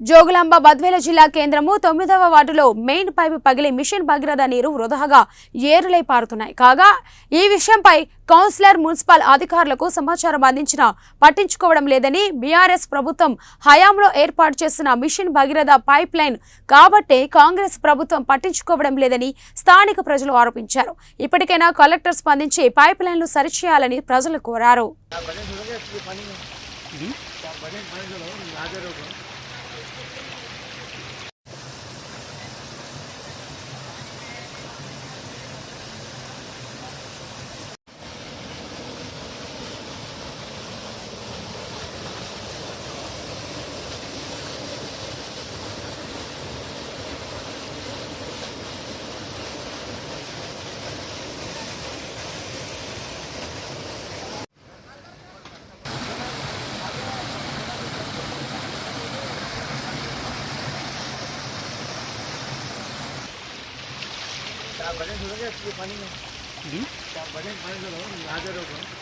జోగులాంబ బద్వేల జిల్లా కేంద్రము తొమ్మిదవ వార్డులో మెయిన్ పైపు పగిలి మిషన్ భగీరథ నీరు వృధాగా ఏరులై పారుతున్నాయి కాగా ఈ విషయంపై కౌన్సిలర్ మున్సిపల్ అధికారులకు సమాచారం అందించినా పట్టించుకోవడం లేదని బీఆర్ఎస్ ప్రభుత్వం హయాంలో ఏర్పాటు చేసిన మిషన్ భగీరథ పైప్ లైన్ కాబట్టే కాంగ్రెస్ ప్రభుత్వం పట్టించుకోవడం లేదని స్థానిక ప్రజలు ఆరోపించారు ఇప్పటికైనా కలెక్టర్ స్పందించి పైప్ లైన్లు సరిచేయాలని ప్రజలు కోరారు あっ! बने पानी में। बने बने आज रोको